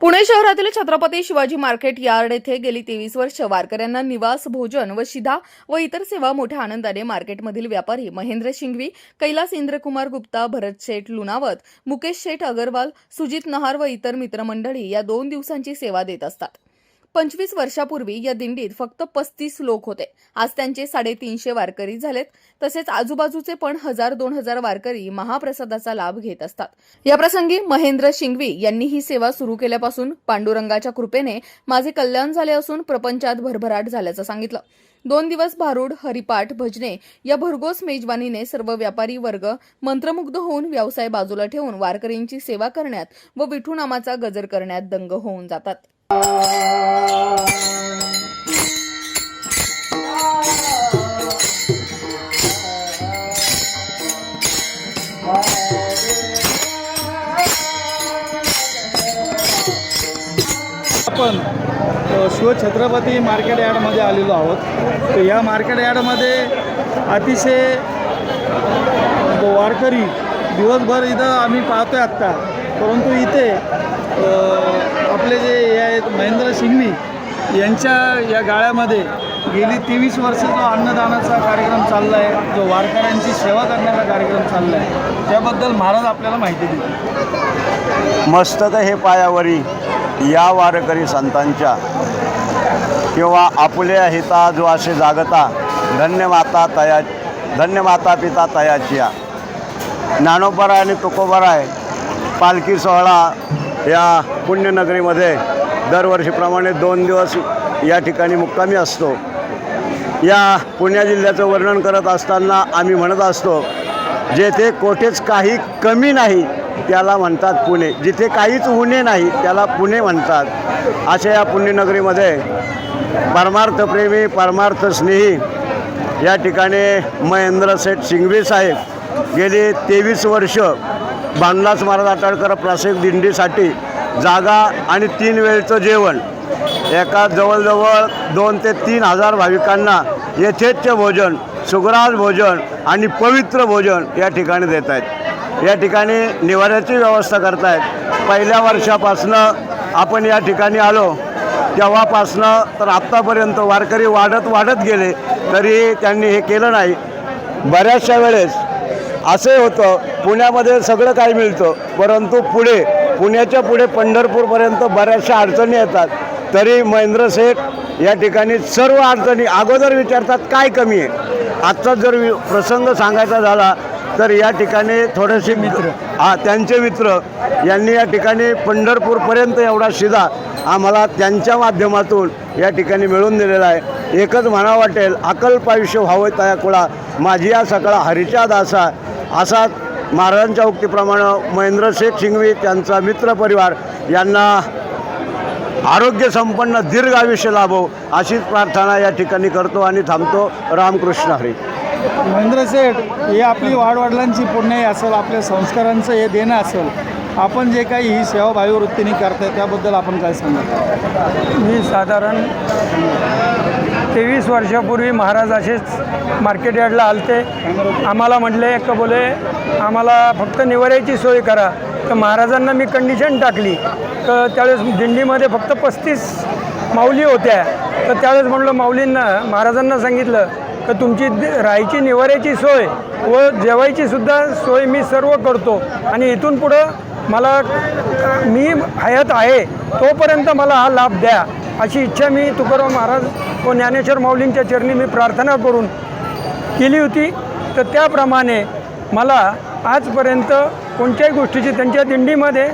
पुणे शहरातील Chhatrapati Shivaji market yard येथे गेली तेवीस वर्ष वारकऱ्यांना निवास भोजन व शिधा व इतर सेवा मोठ्या आनंदाने मार्केटमधील व्यापारी महेंद्र शिंगवी कैलास इंद्रकुमार गुप्ता भरत शेठ लुणावत मुकेश शेठ अगरवाल सुजित नहार व इतर मित्रमंडळी या दोन दिवसांची सेवा देत असतात. पंचवीस वर्षापूर्वी या दिंडीत फक्त पस्तीस लोक होते. आज त्यांचे साडेतीनशे वारकरी झालेत. तसेच आजूबाजूचे पण हजार दोन हजार वारकरी महाप्रसादाचा लाभ घेत असतात. या प्रसंगी महेंद्र शिंगवी यांनी ही सेवा सुरू केल्यापासून पांडुरंगाच्या कृपेने माझे कल्याण झाले असून प्रपंचात भरभराट झाल्याचं सांगितलं. दोन दिवस भारूड हरिपाठ भजने या भरघोस मेजवानीने सर्व व्यापारी वर्ग मंत्रमुग्ध होऊन व्यवसाय बाजूला ठेवून वारकरींची सेवा करण्यात व विठूनामाचा गजर करण्यात दंग होऊन जातात. आपण शिवछत्रपती मार्केट यार्डमध्ये आलेलो आहोत. तर या मार्केट यार्डमध्ये अतिशय वारकरी दिवसभर इथं आम्ही पाहतो आहे आत्ता. परंतु इथे आहेत सिंघवी यांच्या या गाळ्यामध्ये गेली तेवीस वर्ष जो अन्नदानाचा कार्यक्रम चालला आहे जो वारकऱ्यांची सेवा करण्याचा कार्यक्रम चालला आहे त्याबद्दल महाराज आपल्याला माहिती देतील. मस्तक हे पायावरी या वारकरी संतांच्या. किंवा आपल्या हिता जो असे जागता धन्य माता तया धन्य माता पिता तयाचिया. ज्ञानोबराय आणि तुकोबराय पालखी सोहळा या पुण्यनगरीमध्ये दरवर्षीप्रमाणे दोन दिवस या ठिकाणी मुक्कामी असतो. या पुण्या जिल्ह्याचं वर्णन करत असताना आम्ही म्हणत असतो जेथे कोठेच काही कमी नाही त्याला म्हणतात पुणे. जिथे काहीच उणे नाही त्याला पुणे म्हणतात. अशा या पुण्यनगरीमध्ये परमार्थप्रेमी परमार्थ स्नेही या ठिकाणी महेंद्र सेठ सिंघवी साहेब गेली तेवीस वर्ष. भानदास महाराज आटाळकर प्रासिक दिंडीसाठी जागा आणि तीन वेळचं जेवण. एका जवळजवळ दोन ते तीन हजार भाविकांना यथेच्छ भोजन सुग्रास भोजन आणि पवित्र भोजन या ठिकाणी देत आहेत या ठिकाणी निवाऱ्याची व्यवस्था करतायत. पहिल्या वर्षापासनं आपण या ठिकाणी आलो. तेव्हापासनं तर आत्तापर्यंत वारकरी वाढत वाढत गेले तरी त्यांनी हे केलं नाही. बऱ्याचशा वेळेस असे होतं पुण्यामध्ये सगळं काही मिळतं परंतु पुढे पुण्याच्या पुढे पंढरपूरपर्यंत बऱ्याचशा अडचणी येतात. तरी महेंद्र शेठ या ठिकाणी सर्व अडचणी अगोदर विचारतात काय कमी आहे? आजचा जर प्रसंग सांगायचा झाला तर या ठिकाणी थोडेसे मित्र. हा त्यांचे मित्र यांनी या ठिकाणी पंढरपूरपर्यंत एवढा शिदा आम्हाला त्यांच्या माध्यमातून या ठिकाणी मिळवून दिलेला आहे. एकच म्हणा वाटेल अकल्प आयुष्य व्हावं तया कुळा. माझी या सकाळ हरीच्या दासा. असा महाराजांच्या उक्तीप्रमाणे महेंद्र शेठ शिंगवी त्यांचा मित्रपरिवार यांना आरोग्य संपन्न दीर्घ आयुष्य लाभो अशीच प्रार्थना या ठिकाणी करतो आणि थांबतो. रामकृष्ण हरी. महेंद्र शेठ हे आपली वाडवडिलांची पुण्याई असेल आपल्या संस्कारांचं हे देणं असेल. आपण जे काही ही सेवाभावी वृत्तीने करताय त्याबद्दल आपण काय सांगा मी साधारण तेवीस वर्षापूर्वी महाराज असेच मार्केट यार्डला आलते. आम्हाला म्हटले का बोले आम्हाला फक्त निवाऱ्याची सोय करा. तर महाराजांना मी कंडिशन टाकली. तर त्यावेळेस दिंडीमध्ये फक्त पस्तीस माऊली होत्या. तर त्यावेळेस म्हटलं माऊलींना महाराजांना सांगितलं तर तुमची राहायची निवाऱ्याची सोय व जेवायची सुद्धा सोय मी सर्व करतो. आणि इथून पुढं मला मी हयात आहे तोपर्यंत मला हा लाभ द्या. अशी इच्छा मी तुकाराम महाराज व ज्ञानेश्वर माऊलींच्या चरणी मी प्रार्थना करून केली होती. तर त्याप्रमाणे मला आजपर्यंत कोणत्याही गोष्टीची त्यांच्या दिंडीमध्ये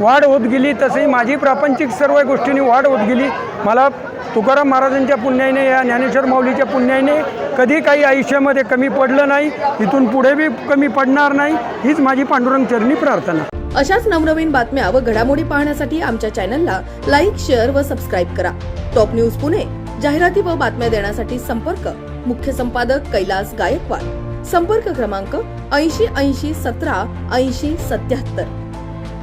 वाढ होत गेली तसंही माझी प्रापंचिक सर्व गोष्टींनी वाढ होत गेली. मला तुकाराम महाराजांच्या पुण्याने या ज्ञानेश्वर माऊलीच्या पुण्याने कधी काही आयुष्यामध्ये कमी पडलं नाही इथून पुढे बी कमी पडणार नाही हीच माझी पांडुरंग चरणी प्रार्थना. अशाच नवनवीन बातम्या व घडामोडी पाहण्यासाठी आमच्या चॅनलला लाईक शेअर व सबस्क्राईब करा. टॉप न्यूज पुणे जाहिराती व बातम्या देण्यासाठी संपर्क. मुख्य संपादक कैलास गायकवाड. संपर्क क्रमांक ऐंशी ऐंशी सतरा ऐंशी सत्याहत्तर.